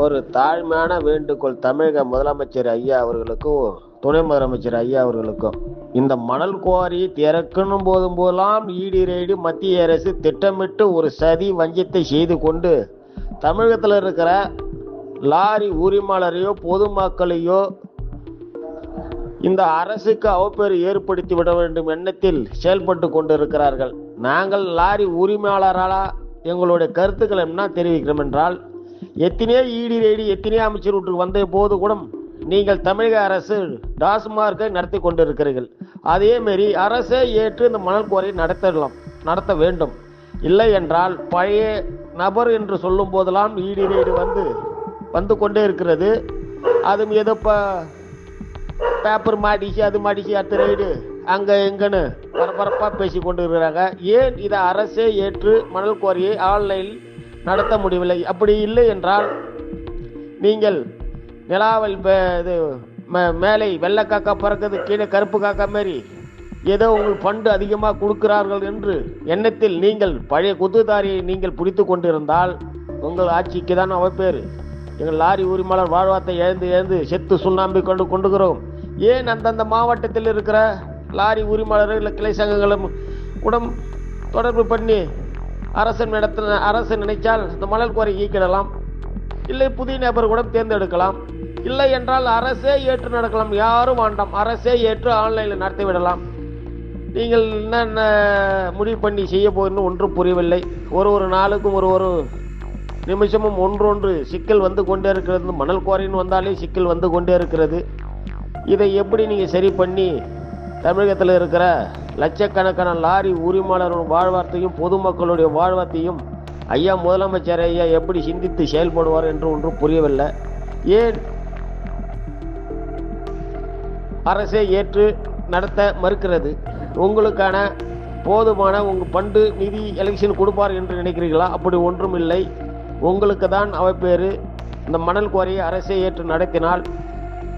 ஒரு தாழ்மையான வேண்டுகோள் தமிழக முதலமைச்சர் ஐயா அவர்களுக்கும் துணை முதலமைச்சர் ஐயா அவர்களுக்கும் இந்த மணல் குவாரி திறக்கணும் போதும் போதெல்லாம் ஈடி ரெய்டு மத்திய அரசு திட்டமிட்டு ஒரு சதி வஞ்சத்தை செய்து கொண்டு தமிழகத்தில் இருக்கிற லாரி உரிமையாளரையோ பொதுமக்களையோ இந்த அரசுக்கு அவப்பேறு ஏற்படுத்தி விட வேண்டும் எண்ணத்தில் செயல்பட்டு கொண்டிருக்கிறார்கள். நாங்கள் லாரி உரிமையாளரால எங்களுடைய கருத்துக்கள் என்ன தெரிவிக்கிறோம் என்றால் எத்தனையோ ஈடி ரேடி எத்தனையோ அமைச்சர் வீட்டுக்கு வந்த போது கூட நீங்கள் தமிழக அரசு டாஸ்மார்க்கை நடத்தி கொண்டிருக்கிறீர்கள். அதே மாரி அரசே ஏற்று இந்த மணல் குவாரியை நடத்தலாம் நடத்த வேண்டும். இல்லை என்றால் பழைய நபர் என்று சொல்லும் போதெல்லாம் ஈடி ரேடு வந்து வந்து கொண்டே இருக்கிறது. அதுவும் ஏதோ இப்போ பேப்பர் மாட்டிச்சு அது மாட்டிச்சு அடுத்த ரைடு அங்கே எங்கன்னு பரபரப்பாக பேசி கொண்டு இருக்கிறாங்க ஏன் இதை அரசே ஏற்று மணல் குவாரியை ஆன்லைனில் நடத்த முடியவில்லை. அப்படி இல்லை என்றால் நீங்கள் நிலாவல் இது மே- மேலே வெள்ளை காக்கா பறக்குது கீழே கருப்பு காக்கா மாதிரி ஏதோ உங்கள் ஃபண்டு அதிகமாக கொடுக்கிறார்கள் என்று எண்ணத்தில் நீங்கள் பழைய குத்துதாரியை நீங்கள் பிடித்து கொண்டிருந்தால் உங்கள் ஆட்சிக்கு தான் பேர். எங்கள் லாரி உரிமையாளர் வாழ்வாத்தை எழுந்து எழுந்து செத்து சுண்ணாம்பி கொண்டு கொண்டுகிறோம். ஏன் அந்தந்த மாவட்டத்தில் இருக்கிற லாரி உரிமையாளர்கள் இல்லை கிளை சங்கங்களும் உடம் தொடர்பு பண்ணி அரசன் இடத்துல அரசு நினைச்சால் இந்த மணல் குறை ஈக்கிடலாம். இல்லை புதிய நபர் கூட தேர்ந்தெடுக்கலாம். இல்லை என்றால் அரசே ஏற்று நடக்கலாம். யாரும் வேண்டாம். அரசே ஏற்று ஆன்லைனில் நடத்தி விடலாம். நீங்கள் என்னென்ன முடிவு பண்ணி செய்ய போகிறன்னு ஒன்றும் புரியவில்லை. ஒரு ஒரு நாளுக்கும் ஒரு ஒரு நிமிஷமும் ஒன்றொன்று சிக்கல் வந்து கொண்டே இருக்கிறது. மணல் குவாரின்னு வந்தாலே சிக்கல் வந்து கொண்டே இருக்கிறது. இதை எப்படி நீங்கள் சரி பண்ணி தமிழகத்தில் இருக்கிற லட்சக்கணக்கான லாரி உரிமையாளர்கள் வாழ்வார்த்தையும் பொதுமக்களுடைய வாழ்வார்த்தையும் ஐயா முதலமைச்சர் ஐயா எப்படி சிந்தித்து செயல்படுவார் என்று ஒன்றும் புரியவில்லை. ஏன் அரசே ஏற்று நடத்த மறுக்கிறது? உங்களுக்கான போதுமான உங்கள் பண்டு நிதி எலெக்ஷன் கொடுப்பார் என்று நினைக்கிறீர்களா? அப்படி ஒன்றும் இல்லை. உங்களுக்கு தான் அவை பேர். இந்த மணல் குவாரியை அரசே ஏற்று நடத்தினால்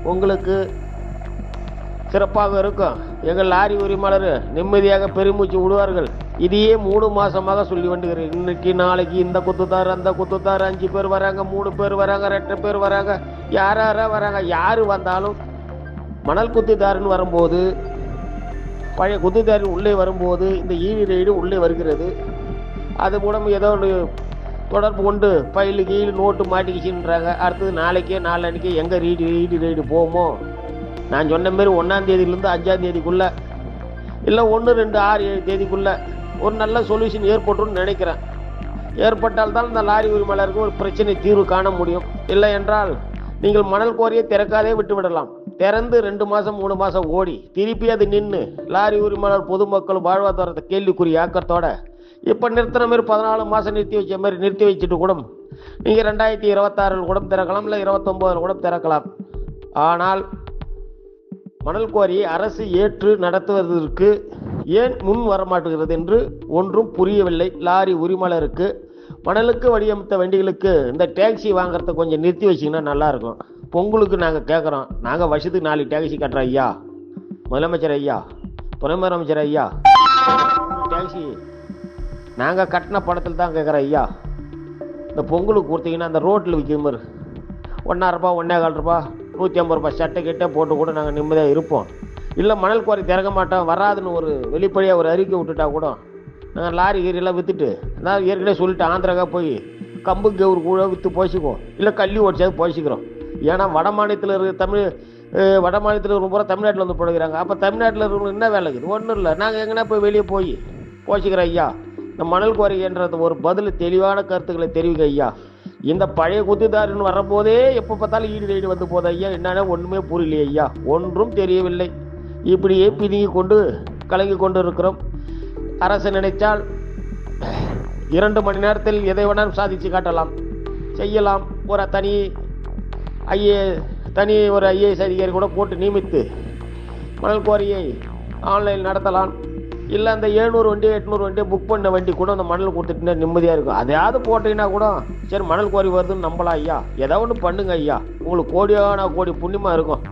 உங்களுக்கு சிறப்பாக இருக்கும். எங்கள் லாரி உரிமையாளர் நிம்மதியாக பெருமூச்சு விடுவார்கள். இதையே மூணு மாதமாக சொல்லி வந்துக்கிறேன் இன்னைக்கு நாளைக்கு இந்த குத்துத்தார் அந்த குத்துத்தார். அஞ்சு பேர் வராங்க மூணு பேர் வராங்க ரெண்டு பேர் வராங்க. யார் யாரா வராங்க யார் வந்தாலும் மணல் குத்துத்தாருன்னு வரும்போது பழைய குத்துதாரி உள்ளே வரும்போது இந்த ஈடு ரெய்டு உள்ளே வருகிறது. அது மூலம் ஏதோ ஒரு தொடர்பு கொண்டு ஃபைலு கீழ் நோட்டு மாட்டிக்கிச்சுன்றாங்க. அடுத்தது நாளைக்கே நாளன்னைக்கே எங்கே ரீடு ரீடு ரைடு போமோ நான் சொன்ன மாதிரி ஒன்றாம் தேதியிலேருந்து அஞ்சாம் தேதிக்குள்ளே இல்லை ஒன்று ரெண்டு ஆறு ஏழு தேதிக்குள்ளே ஒரு நல்ல சொல்யூஷன் ஏற்பட்டும்னு நினைக்கிறேன். ஏற்பட்டால் தான் இந்த லாரி உரிமையாளருக்கு ஒரு பிரச்சனை தீர்வு காண முடியும். இல்லை என்றால் நீங்கள் மணல் கோரியை திறக்காதே விட்டு விடலாம். திறந்து ரெண்டு மாதம் மூணு மாதம் ஓடி திருப்பி அது நின்று லாரி உரிமையாளர் பொதுமக்கள் வாழ்வாதாரத்தை கேள்விக்குறி ஆக்கத்தோட இப்போ நிறுத்தின மாதிரி பதினாலு மாதம் நிறுத்தி வச்ச மாதிரி நிறுத்தி வச்சுட்டு கூட நீங்கள் ரெண்டாயிரத்தி இருபத்தாறில் கூட திறக்கலாம் இல்லை இருபத்தொம்போதில் கூட திறக்கலாம். ஆனால் மணல் குவாரி அரசு ஏற்று நடத்துவதற்கு ஏன் முன் வரமாட்டுகிறது என்று ஒன்றும் புரியவில்லை. லாரி உரிமையாளருக்கு மணலுக்கு வடிவமைத்த வண்டிகளுக்கு இந்த டேக்ஸி வாங்குறத கொஞ்சம் நிறுத்தி வச்சிங்கன்னா நல்லாயிருக்கும். பொங்கலுக்கு நாங்கள் கேட்குறோம் நாங்கள் வருஷத்துக்கு நாலு டேக்ஸி கட்டுறோம் ஐயா. முதலமைச்சர் ஐயா. துணை முதலமைச்சர் ஐயா. டேக்ஸி நாங்கள் கட்டின படத்தில் தான் கேட்குறோம் ஐயா. இந்த பொங்கலுக்கு கொடுத்தீங்கன்னா அந்த ரோட்டில் விற்கிற மாதிரி. ரூபா ஒன்றே கால் ரூபா நூற்றி ஐம்பது ரூபாய் சட்டை கிட்டே போட்டு கூட நாங்கள் நிம்மதியாக இருப்போம். இல்லை மணல் குவாரி திறக்க மாட்டோம் வராதுன்னு ஒரு வெளிப்படையாக ஒரு அறிக்கை விட்டுட்டா கூட நாங்கள் லாரி கீரியெல்லாம் விற்றுட்டு அதான் ஏற்கனவே சொல்லிட்டு ஆந்திராக்கா போய் கம்பு கவுரு கூட விற்று போசிக்குவோம். இல்லை கள்ளி ஓடிச்சாது போசிக்கிறோம். ஏன்னா வட மாநிலத்தில் இருக்க தமிழ் வட மாநிலத்தில் இருக்கிற பூரா தமிழ்நாட்டில் வந்து பழகிறாங்க அப்போ தமிழ்நாட்டில் இருக்கிறவங்க என்ன வேலை இருக்குது? ஒன்றும் இல்லை. நாங்கள் எங்கன்னா போய் வெளியே போய் போசிக்கிறோம் ஐயா. இந்த மணல் குவாரின்றது ஒரு பதில் தெளிவான கருத்துக்களை தெரிவிக்க ஐயா. இந்த பழைய குத்துதாரின்னு வரும்போதே எப்போ பார்த்தாலும் ஈடு தேடி வந்து போதும் ஐயா. என்னன்னா ஒன்றுமே புரியலையே ஐயா. ஒன்றும் தெரியவில்லை. இப்படியே பிதுங்கி கொண்டு கலங்கி கொண்டு இருக்கிறோம். அரசு நினைத்தால் இரண்டு மணி நேரத்தில் எதை வேணாலும் சாதித்து காட்டலாம். செய்யலாம். ஒரு தனி ஐஏ தனி ஒரு ஐஏஎஸ் அதிகாரி கூட போட்டு நியமித்து மணல் குவாரியை ஆன்லைன் நடத்தலாம். இல்லை அந்த எழுநூறு வண்டி எட்நூறு வண்டியை புக் பண்ண வண்டி கூட அந்த மணல் கொடுத்துட்டு நிம்மதியாக இருக்கும். அதையாவது போட்டீங்கன்னா கூட சரி மணல் குவாரி வருதுன்னு நம்பலாம் ஐயா. ஏதாவது ஒன்று பண்ணுங்க ஐயா. உங்களுக்கு கோடியான கோடி புண்ணியமாக இருக்கும்.